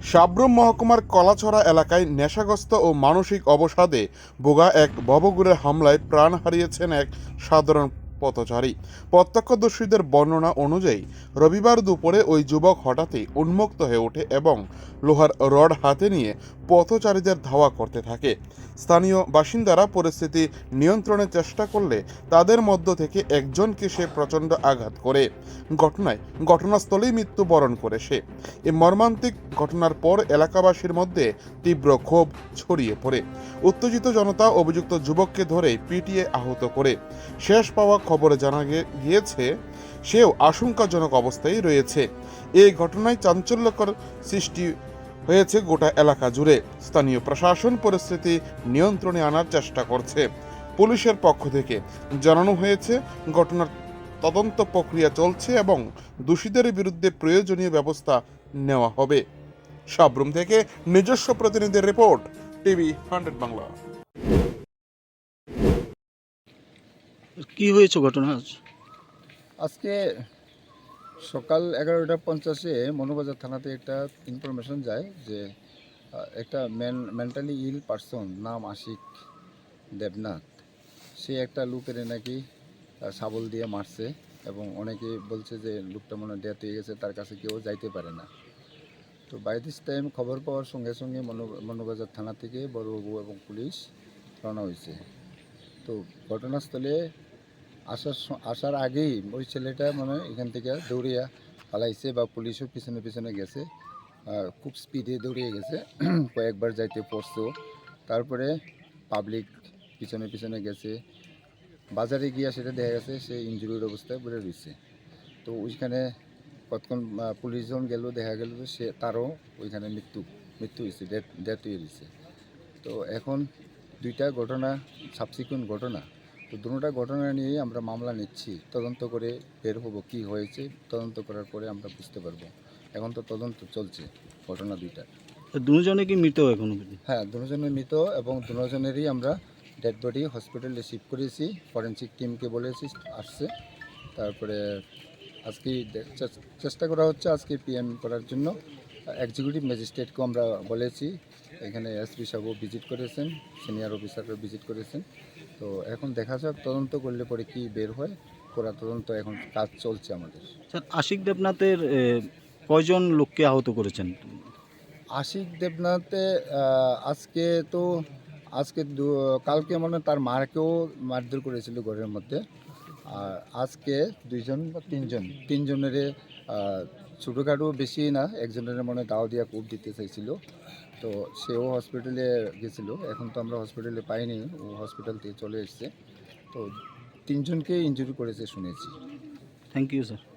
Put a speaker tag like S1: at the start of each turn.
S1: সাবরুম মহকুমার কলাছড়া এলাকায় নেশাগ্রস্ত ও মানসিক অবসাদে বোগা এক ভবগুরের হামলায় প্রাণ হারিয়েছেন এক সাধারণ পথচারী। প্রত্যক্ষদর্শীদের বর্ণনা অনুযায়ী, রবিবার দুপুরে ওই যুবক হঠাৎই উন্মুক্ত হয়ে ওঠে এবং লোহার রড হাতে নিয়ে পথচারীদের ধাওয়া করতে থাকে। স্থানীয় বাসিন্দারা পরিস্থিতি নিয়ন্ত্রণের চেষ্টা করলে তাদের মধ্য থেকে একজনকে সে প্রচণ্ড আঘাত করে। ঘটনায় ঘটনাস্থলেই মৃত্যুবরণ করে সে। এই মর্মান্তিক ঘটনার পর এলাকাবাসীর মধ্যে তীব্র ক্ষোভ ছড়িয়ে পড়ে। উত্তেজিত জনতা অভিযুক্ত যুবককে ধরে পিটিয়ে আহত করে। শেষ পাওয়া খবরে জানা গিয়েছে, সেও আশঙ্কাজনক অবস্থায় রয়েছে। এই ঘটনায় চাঞ্চল্যকর সৃষ্টি হয়েছে গোটা এলাকা জুড়ে। স্থানীয় প্রশাসন পরিস্থিতি নিয়ন্ত্রণে আনার চেষ্টা করছে। পুলিশের পক্ষ থেকে জানানো হয়েছে ঘটনার তদন্ত প্রক্রিয়া চলছে এবং দোষীদের বিরুদ্ধে প্রয়োজনীয় ব্যবস্থা নেওয়া হবে। সাবরুম থেকে নিজস্ব প্রতিনিধির রিপোর্ট টিভি হান্ড্রেড বাংলা।
S2: কি হয়েছে ঘটনা
S3: আজকে সকাল এগারোটা পঞ্চাশে মনোবাজার থানাতে একটা ইনফরমেশন যায় যে একটা মেন মেন্টালি ইল পার্সন নাম আশিক দেবনাথ, সে একটা লোকের নাকি সাবল দিয়ে মারছে এবং অনেকে বলছে যে লোকটা মনে ডেথ হয়ে গেছে, তার কাছে কেউ যাইতে পারে না। তো বাই দিস টাইম খবর পাওয়ার সঙ্গে সঙ্গে মনো, মনোবাজার থানা থেকে বড়বাবু এবং পুলিশ রওনা হয়েছে। তো ঘটনাস্থলে আসার আসার আগেই ওই ছেলেটা মানে এখান থেকে দৌড়িয়া পালাইছে বা পুলিশও পিছনে পিছনে গেছে খুব স্পিডে দৌড়িয়ে গেছে। কয়েকবার যাইতে পড়ছেও তারপরে পাবলিক পিছনে পিছনে গেছে। বাজারে গিয়া সেটা দেখা গেছে, সে ইঞ্জুরির অবস্থায় পড়ে রয়েছে তো ওইখানে কতক্ষণ পুলিশ যখন গেল, দেখা গেল সে, তারও ওইখানে মৃত্যু মৃত্যু হয়েছে ডেথ ডেথ হয়ে তো এখন দুইটা ঘটনা সাবসিকুয়েন্ট ঘটনা। তো দুটোটা ঘটনা নিয়েই আমরা মামলা নিচ্ছি। তদন্ত করে বের হব কি হয়েছে তদন্ত করার পরে আমরা বুঝতে পারব। এখন তো তদন্ত চলছে ঘটনা দুইটা
S2: দুজনে কি মৃত এখনও?
S3: হ্যাঁ দুজনের মৃত এবং দুজনেরই আমরা ডেড বডি হসপিটালে শিফট করেছি। ফরেন্সিক টিমকে বলেছি আসছে। তারপরে আজকে চেষ্টা করা হচ্ছে আজকে পিএম করার জন্য। এক্সিকিউটিভ ম্যাজিস্ট্রেটকেও আমরা বলেছি এখানে এসপি সাহেবও ভিজিট করেছেন সিনিয়র অফিসারও ভিজিট করেছেন। তো এখন দেখা যাক তদন্ত করলে পরে কি বের হয় করা তদন্ত এখন কাজ চলছে আমাদের।
S2: স্যার আশিক দেবনাথের কয়জন লোককে আহত করেছেন?
S3: আশিক দেবনাথে আজকে তো আজকে কালকে মানে তার মারকেও মারধর করেছিল ঘরের মধ্যে। আর আজকে দুইজন বা তিনজন তিনজনের ছোটোখাটো বেশি না, একজনের মনে দাও দিয়া কূপ দিতে চাইছিল। তো সেও হসপিটালে গেছিল। এখন তো আমরা হসপিটালে পাইনি, ও হসপিটাল থেকে চলে এসছে। তো তিনজনকে ইঞ্জুরি করেছে শুনেছি।
S2: Thank you sir